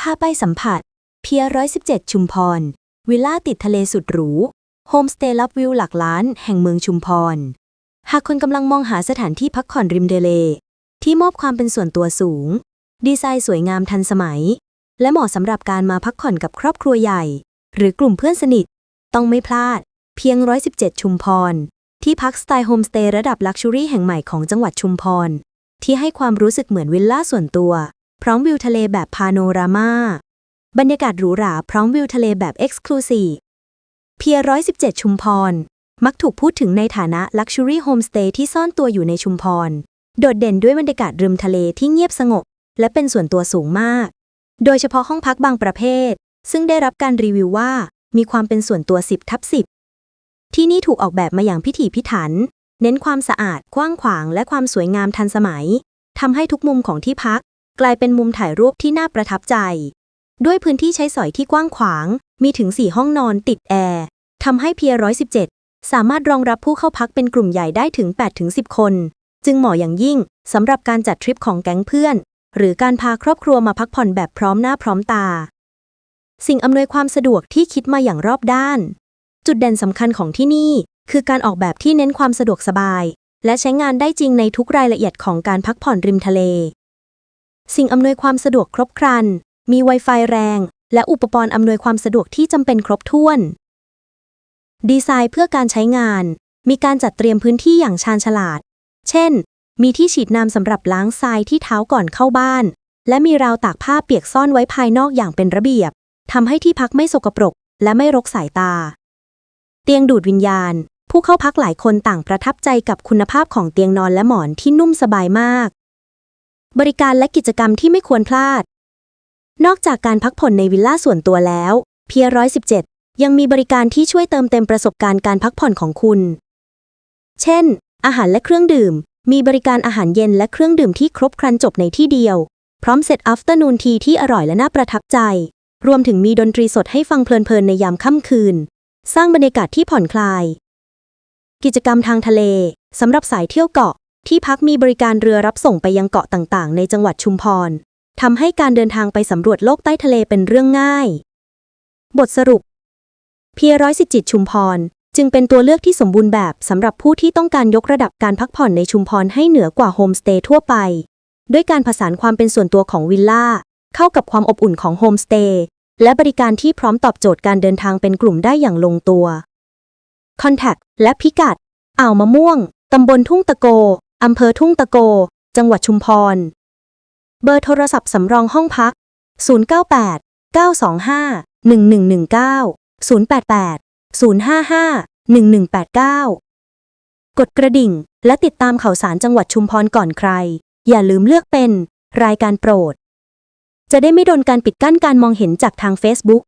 พาไปสัมผัส เพียร้อยสิบเจ็ดชุมพร วิลล่าติดทะเลสุดหรูโฮมสเตย์ลับวิวหลักล้านแห่งเมืองชุมพร หากคนกำลังมองหาสถานที่พักผ่อนริมทะเล ที่มอบความเป็นส่วนตัวสูง ดีไซน์สวยงามทันสมัย และเหมาะสำหรับการมาพักผ่อนกับครอบครัวใหญ่ หรือกลุ่มเพื่อนสนิท ต้องไม่พลาด เพียง117ชุมพร ที่พักสไตล์โฮมสเตย์ระดับลักชัวรี่แห่งใหม่ของจังหวัดชุมพร ที่ให้ความรู้สึกเหมือนวิลล่าส่วนตัว พร้อมวิวทะเลแบบพาโนรามาบรรยากาศหรูหราพร้อมวิวทะเลแบบเอ็กซ์คลูซีฟเพีย117ชุมพร มักถูกพูดถึงในฐานะลักชัวรี่โฮมสเตย์ที่ซ่อนตัวอยู่ในชุมพร โดดเด่นด้วยบรรยากาศริมทะเลที่เงียบสงบ และเป็นส่วนตัวสูงมาก โดยเฉพาะห้องพักบางประเภท ซึ่งได้รับการรีวิวว่ามีความเป็นส่วนตัว 10 ทับ 10 ที่นี่ถูกออกแบบมาอย่างพิถีพิถัน เน้นความสะอาดกว้างขวางและความสวยงามทันสมัยทำให้ทุกมุมของที่พัก กลายเป็นมุมถ่ายรูปที่น่าประทับใจ ด้วยพื้นที่ใช้สอยที่กว้างขวาง มีถึง 4 ห้องนอนติดแอร์ทำให้เพีย117สามารถรองรับผู้เข้าพักเป็นกลุ่มใหญ่ได้ถึง 8-10 คน จึงเหมาะอย่างยิ่งสำหรับการจัดทริปของแก๊งเพื่อน หรือการพาครอบครัวมาพักผ่อนแบบพร้อมหน้าพร้อมตา สิ่งอำนวยความสะดวกที่คิดมาอย่างรอบด้าน จุดเด่นสำคัญของที่นี่ คือการออกแบบที่เน้นความสะดวกสบาย และใช้งานได้จริงในทุกรายละเอียดของการพักผ่อนริมทะเล สิ่งอำนวยความสะดวกครบครัน มี Wi-Fi แรง และอุปกรณ์อำนวยความสะดวกที่จำเป็นครบถ้วน ดีไซน์เพื่อการใช้งาน มีการจัดเตรียมพื้นที่อย่างชาญฉลาด เช่น มีที่ฉีดน้ำสำหรับล้างทรายที่เท้าก่อนเข้าบ้าน และมีราวตากผ้าเปียกซ่อนไว้ภายนอกอย่างเป็นระเบียบทำให้ที่พักไม่สกปรก และไม่รกสายตา เตียงดูดวิญญาณ ผู้เข้าพักหลายคนต่างประทับใจกับคุณภาพของเตียงนอนและหมอนที่นุ่มสบายมาก บริการและกิจกรรมที่ไม่ควรพลาด นอกจากการพักผ่อนในวิลล่าส่วนตัวแล้วเพียร้อยสิบเจ็ดยังมีบริการที่ช่วยเติมเต็มประสบการณ์การพักผ่อนของคุณ เช่น อาหารและเครื่องดื่ม มีบริการอาหารเย็นและเครื่องดื่มที่ครบครันจบในที่เดียว พร้อมเซตอัฟเตอร์นูนทีที่อร่อยและน่าประทับใจ รวมถึงมีดนตรีสดให้ฟังเพลินๆในยามค่ำคืน สร้างบรรยากาศที่ผ่อนคลาย กิจกรรมทางทะเลสำหรับสายเที่ยวเกาะ ที่พักมีบริการเรือรับส่งไปยังเกาะต่างๆ ในจังหวัดชุมพรทำให้การเดินทางไปสำรวจโลกใต้ทะเลเป็นเรื่องง่าย บทสรุป เพียร้อยสิจิตชุมพร จึงเป็นตัวเลือกที่สมบูรณ์แบบสำหรับผู้ที่ต้องการยกระดับการพักผ่อนในชุมพรให้เหนือกว่าโฮมสเตย์ทั่วไป ด้วยการผสานความเป็นส่วนตัวของวิลล่าเข้ากับความอบอุ่นของโฮมสเตย์และบริการที่พร้อมตอบโจทย์การเดินทางเป็นกลุ่มได้อย่างลงตัว Contact และพิกัด อ่าวมะม่วง ตำบลทุ่งตะโก อำเภอทุ่งตะโก จังหวัดชุมพร เบอร์โทรศัพท์สำรองห้องพัก 098 925 1119 088 055 1189 กดกระดิ่ง และติดตามข่าวสารจังหวัดชุมพรก่อนใคร อย่าลืมเลือกเป็นรายการโปรด จะได้ไม่โดนการปิดกั้นการมองเห็นจากทาง Facebook